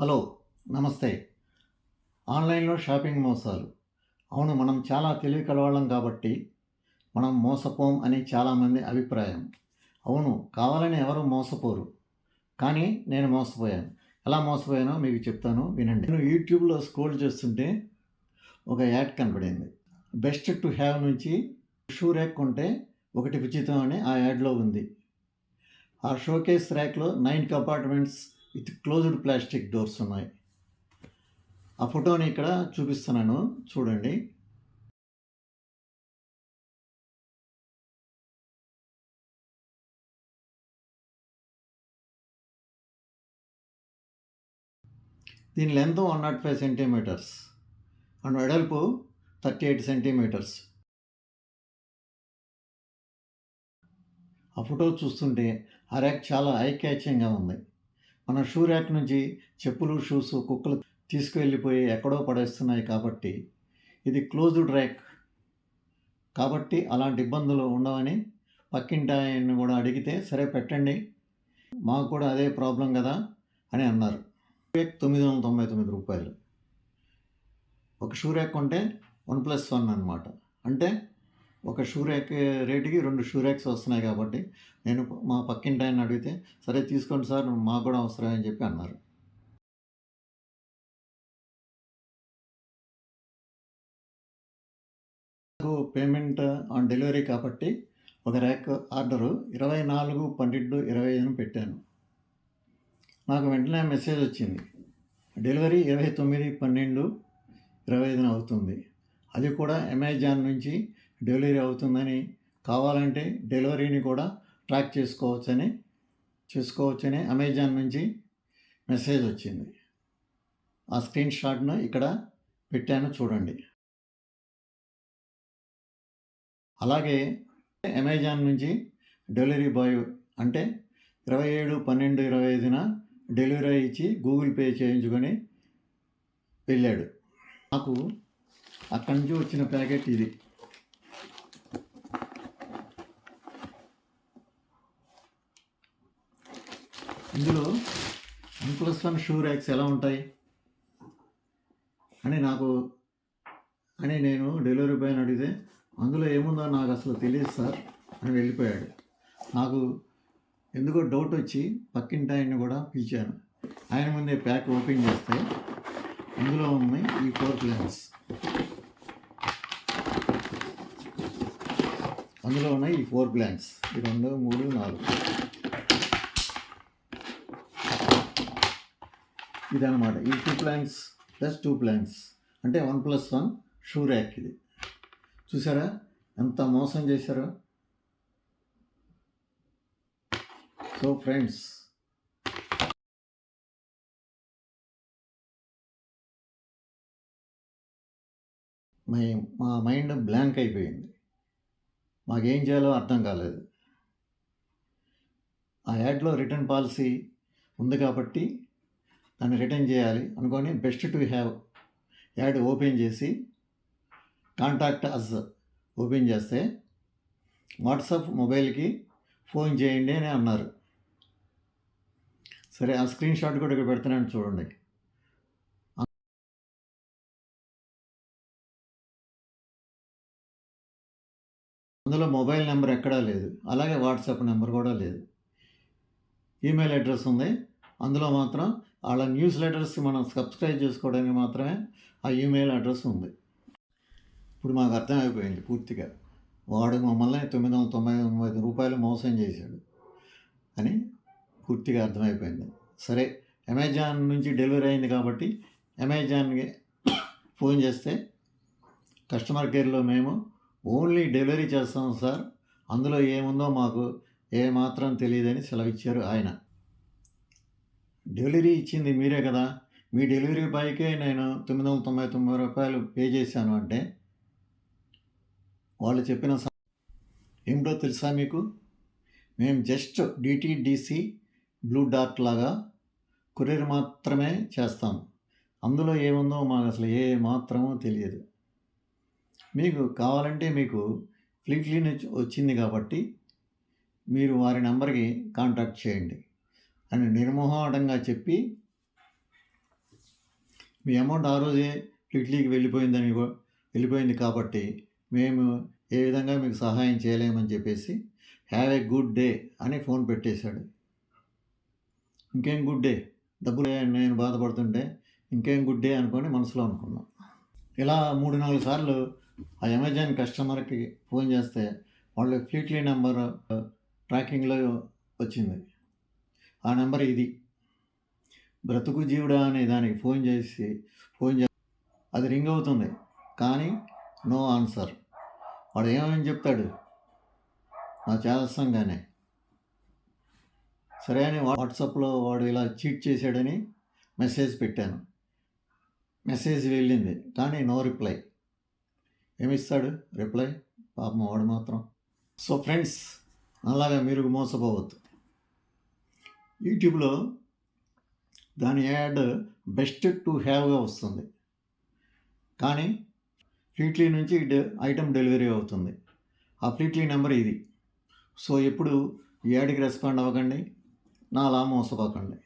Hello నమస్తే. ఆన్లైన్లో shopping మోసాలు. అవును మనం చాలా తెలివి కలవాళ్ళం కాబట్టి మనం మోసపోం అని చాలామంది అభిప్రాయం. అవును కావాలని ఎవరు మోసపోరు. కానీ నేను మోసపోయాను. ఎలా మోసపోయానో మీకు చెప్తాను వినండి. నేను యూట్యూబ్లో స్క్రోల్ చేస్తుంటే ఒక యాడ్ కనపడింది బెస్ట్ టు హ్యావ్ నుంచి షూ ర్యాక్ కొంటే ఒకటి ఉచితం అని ఆ యాడ్లో ఉంది. ఆ showcase ర్యాక్లో nine compartments with closed plastic doors ఉన్నాయి. ఆ ఫోటోని ఇక్కడ చూపిస్తున్నాను. చూడండి. దీని length one nought five centimetres. And వెడల్పు థర్టీ ఎయిట్ సెంటీమీటర్స్. ఆ ఫోటో చూస్తుంటే ఆ ర్యాక్ చాలా ఐ క్యాచింగ్గా ఉంది. మన షూ ర్యాక్ నుంచి చెప్పులు షూస్ కుక్కలు తీసుకువెళ్ళిపోయి ఎక్కడో పడేస్తున్నాయి కాబట్టి ఇది క్లోజ్డ్ ర్యాక్. కాబట్టి అలాంటి ఇబ్బందులు ఉండవని పక్కింటి ఆయన్ని కూడా అడిగితే సరే పెట్టండి మాకు కూడా అదే ప్రాబ్లం కదా అని అన్నారు. ర్యాక్ తొమ్మిది వందల తొంభై తొమ్మిది రూపాయలు. ఒక షూ ర్యాక్ కొంటే వన్ ప్లస్ వన్ అనమాట అంటే ఒక షూ ర్యాక్ రేటుకి రెండు షూ ర్యాక్స్ వస్తున్నాయి కాబట్టి నేను మా పక్కింటి ఆయన అడిగితే సరే తీసుకోండి సార్ మాకు కూడా అవసరం అని చెప్పి అన్నారు. పేమెంట్ ఆన్ డెలివరీ కాబట్టి ఒక ర్యాక్ ఆర్డరు ఇరవై నాలుగు పన్నెండు ఇరవై ఐదున పెట్టాను. నాకు వెంటనే మెసేజ్ వచ్చింది డెలివరీ ఇరవై తొమ్మిది పన్నెండు ఇరవై ఐదున అవుతుంది. అది కూడా అమెజాన్ నుంచి డెలివరీ అవుతుందని కావాలంటే డెలివరీని కూడా ట్రాక్ చేసుకోవచ్చని చేసుకోవచ్చని అమెజాన్ నుంచి మెసేజ్ వచ్చింది. ఆ స్క్రీన్ షాట్ను ఇక్కడ పెట్టాను చూడండి. అలాగే అమెజాన్ నుంచి డెలివరీ బాయ్ అంటే ఇరవై ఏడు పన్నెండు ఇరవై ఐదున డెలివరీ ఇచ్చి గూగుల్ పే చేయించుకొని వెళ్ళాడు. నాకు అక్కడి నుంచి వచ్చిన ప్యాకెట్ ఇది. ఇందులో one plus one shoe racks ఎలా ఉంటాయి? అని నాకు అని నేను డెలివరీ బాయ్ని అడిగితే అందులో ఏముందో నాకు అసలు తెలియదు సార్ అని వెళ్ళిపోయాడు. నాకు ఎందుకో డౌట్ వచ్చి పక్కింటి ఆయన్ని కూడా పిలిచాను. ఆయన ముందే ప్యాక్ ఓపెన్ చేస్తే అందులో ఉన్నాయి ఈ ఫోర్ ప్లాన్స్ అందులో ఉన్నాయి ఈ ఫోర్ ప్లాన్స్ ఈ రెండు మూడు నాలుగు. ఇదనమాట ఈ two plans plus two plans అంటే one plus one shoe rack ఇది. చూసారా? ఎంత మోసం చేశారో? సో ఫ్రెండ్స్ మై మా మైండ్ బ్లాంక్ అయిపోయింది. మాకేం చేయాలో అర్థం కాలేదు. ఆ యాడ్లో రిటర్న్ పాలసీ ఉంది కాబట్టి దాన్ని రిటర్న్ చేయాలి అనుకొని best to have ad open చేసి కాంటాక్ట్ అస్ ఓపెన్ చేస్తే వాట్సాప్ మొబైల్కి ఫోన్ చేయండి అని అన్నారు. సరే ఆ స్క్రీన్ షాట్ కూడా ఇక్కడ పెడుతున్నాను చూడండి. అందులో మొబైల్ నెంబర్ ఎక్కడా లేదు. అలాగే వాట్సాప్ నెంబర్ కూడా లేదు. ఈమెయిల్ అడ్రస్ ఉంది. అందులో మాత్రం వాళ్ళ న్యూస్ లెటర్స్కి మనం సబ్స్క్రైబ్ చేసుకోవడానికి మాత్రమే ఆ ఈమెయిల్ అడ్రస్ ఉంది. ఇప్పుడు మాకు అర్థమైపోయింది పూర్తిగా. వాడు మమ్మల్ని తొమ్మిది వందల తొంభై తొమ్మిది రూపాయలు మోసం చేశాడు అని పూర్తిగా అర్థమైపోయింది. సరే అమెజాన్ నుంచి డెలివరీ అయింది కాబట్టి అమెజాన్కి ఫోన్ చేస్తే కస్టమర్ కేర్లో మేము ఓన్లీ డెలివరీ చేస్తాం సార్ అందులో ఏముందో మాకు ఏమాత్రం తెలియదని సెలవిచ్చారు ఆయన. డెలివరీ ఇచ్చింది మీరే కదా. మీ డెలివరీ బాయ్కే నేను తొమ్మిది వందల తొంభై తొమ్మిది రూపాయలు పే చేశాను అంటే వాళ్ళు చెప్పిన ఏమిటో తెలుసా మీకు? మేము జస్ట్ డిటిడిసి బ్లూ డార్ట్ లాగా కొరియర్ మాత్రమే చేస్తాం. అందులో ఏముందో మాకు అసలు ఏ మాత్రమో తెలియదు. మీకు కావాలంటే మీకు ఫ్లిట్లీ వచ్చింది కాబట్టి మీరు వారి నెంబర్కి కాంటాక్ట్ చేయండి. అని నిర్మోహాటంగా చెప్పి మీ అమౌంట్ ఆ రోజే ఇడ్లీకి వెళ్ళిపోయిందని వెళ్ళిపోయింది కాబట్టి మేము ఏ విధంగా మీకు సహాయం చేయలేమని చెప్పేసి హ్యావ్ ఏ గుడ్ డే అని ఫోన్ పెట్టేశాడు. ఇంకేం గుడ్ డే? డబ్బులు నేను బాధపడుతుంటే ఇంకేం గుడ్ డే అనుకొని మనసులో అనుకున్నాం. ఇలా మూడు నాలుగు సార్లు ఆ అమెజాన్ కస్టమర్కి ఫోన్ చేస్తే వాళ్ళు ఫ్లీట్లీ నెంబర్ ట్రాకింగ్లో వచ్చింది. ఆ నెంబర్ ఇది. బ్రతుకు జీవుడా అనే దానికి ఫోన్ చేసి ఫోన్ చే అది రింగ్ అవుతుంది. కానీ నో ఆన్సర్. వాడు ఏమని చెప్తాడు? నా చేదస్తంగానే. సరే అని వాట్సాప్లో వాడు ఇలా చీట్ చేశాడని మెసేజ్ పెట్టాను. మెసేజ్ వెళ్ళింది కానీ నో రిప్లై. ఏమిస్తాడు రిప్లై? పాపం వాడు మాత్రం. సో ఫ్రెండ్స్ అలాగా మీరు మోసపోవద్దు. యూట్యూబ్లో దాని యాడ్ బెస్ట్ టు హ్యావ్గా వస్తుంది. కానీ ఫ్లీట్లీ నుంచి డె- ఐటమ్ డెలివరీ అవుతుంది. ఆ ఫ్లీట్లీ నెంబర్ ఇది. సో ఎప్పుడు ఈ యాడ్కి రెస్పాండ్ అవ్వకండి. నా అలా మోసపోకండి.